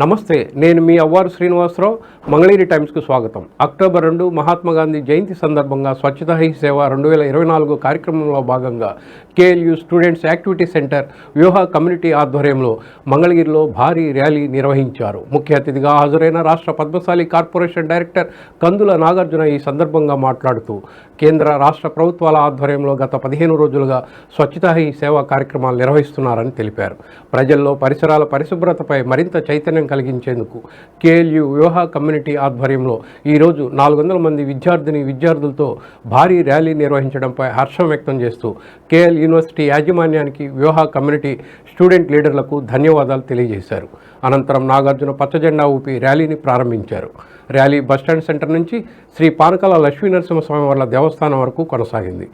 నమస్తే నేను మీ అవ్వారు శ్రీనివాసరావు మంగళగిరి టైమ్స్కు స్వాగతం. అక్టోబర్ రెండు మహాత్మా గాంధీ జయంతి సందర్భంగా స్వచ్ఛత హీ సేవ రెండు వేల ఇరవై నాలుగు కార్యక్రమంలో భాగంగా KLU students activity centre Vyuha community ఆధ్వర్యంలో మంగళగిరిలో భారీ ర్యాలీ నిర్వహించారు. ముఖ్య అతిథిగా హాజరైన రాష్ట్ర పద్మశాలి కార్పొరేషన్ డైరెక్టర్ కందుల నాగార్జున ఈ సందర్భంగా మాట్లాడుతూ కేంద్ర రాష్ట్ర ప్రభుత్వాల ఆధ్వర్యంలో గత పదిహేను రోజులుగా స్వచ్ఛత హీ సేవా కార్యక్రమాలు నిర్వహిస్తున్నారని తెలిపారు. ప్రజల్లో పరిసరాల పరిశుభ్రతపై మరింత చైతన్యం కలిగించేందుకు కేఎల్యు వ్యూహ కమ్యూనిటీ ఆధ్వర్యంలో ఈరోజు నాలుగు వందల మంది విద్యార్థిని విద్యార్థులతో భారీ ర్యాలీ నిర్వహించడంపై హర్షం వ్యక్తం చేస్తూ కేఎల్ యూనివర్సిటీ యాజమాన్యానికి వ్యూహ కమ్యూనిటీ స్టూడెంట్ లీడర్లకు ధన్యవాదాలు తెలియజేశారు. అనంతరం నాగార్జున పచ్చజెండా ఊపి ర్యాలీని ప్రారంభించారు. ర్యాలీ బస్టాండ్ సెంటర్ నుంచి శ్రీ పానకాల లక్ష్మీ నరసింహస్వామి వార్ల దేవస్థానం వరకు కొనసాగింది.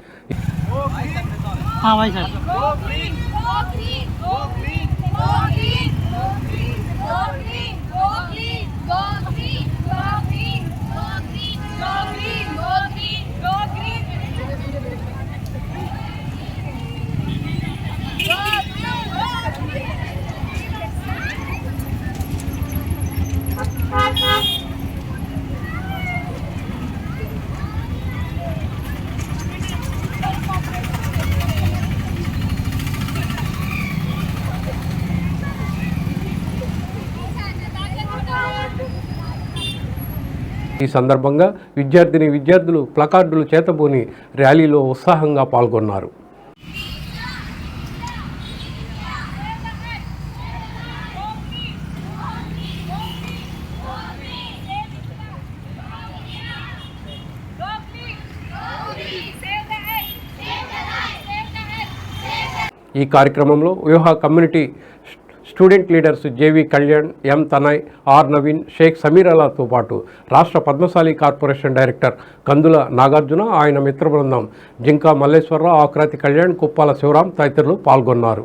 ఈ సందర్భంగా విద్యార్థిని విద్యార్థులు ప్లకార్డులు చేతబూని ర్యాలీలో ఉత్సాహంగా పాల్గొన్నారు. ఈ కార్యక్రమంలో Vyuha community student leaders J V Kalyan M Tanay R Naveen Shaik సమీరాలతో పాటు రాష్ట్ర పద్మశాలి కార్పొరేషన్ డైరెక్టర్ కందుల నాగార్జున ఆయన మిత్ర బృందం జింకా మల్లేశ్వరరావు ఆక్రాతి కళ్యాణ్ కుప్పాల శివరాం తదితరులు పాల్గొన్నారు.